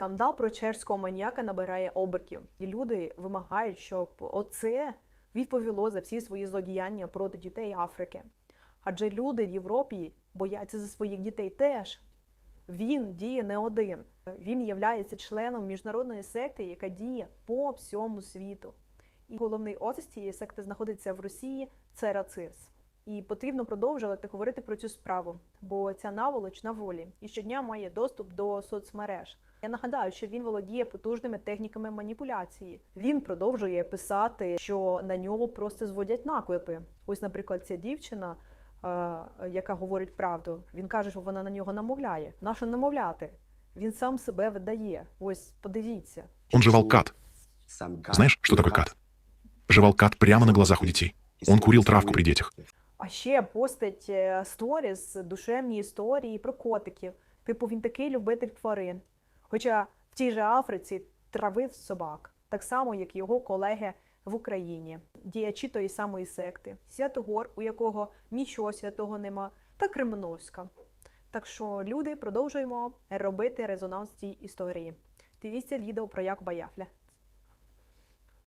Скандал про чешського маніяка набирає обертів, і люди вимагають, щоб оце відповіло за всі свої злодіяння проти дітей Африки. Адже люди в Європі бояться за своїх дітей теж. Він діє не один. Він є членом міжнародної секти, яка діє по всьому світу. І головний офіс цієї секти знаходиться в Росії. Це РАЦИРС. І потрібно продовжувати говорити про цю справу, бо ця наволоч на волі і щодня має доступ до соцмереж. Я нагадаю, що він володіє потужними техніками маніпуляції. Він продовжує писати, що на нього просто зводять наклепи. Ось, наприклад, ця дівчина, е, яка говорить правду, він каже, що вона на нього намовляє. Нащо намовляти? Він сам себе видає. Ось подивіться. Он жевал кат. Знаешь, что такое кат? Жевал кат прямо на глазах у детей. Он курил травку при детях. А ще постить е, сторіс, душевні історії про котиків. Типу, він такий любитель тварин. Хоча в тій же Африці травив собак, так само, як його колеги в Україні, діячі тої самої секти, Святогор, у якого нічого святого нема, та Кременовська. Так що люди продовжуємо робити резонанс цій історії. Дивіться відео про Якуба Яфля.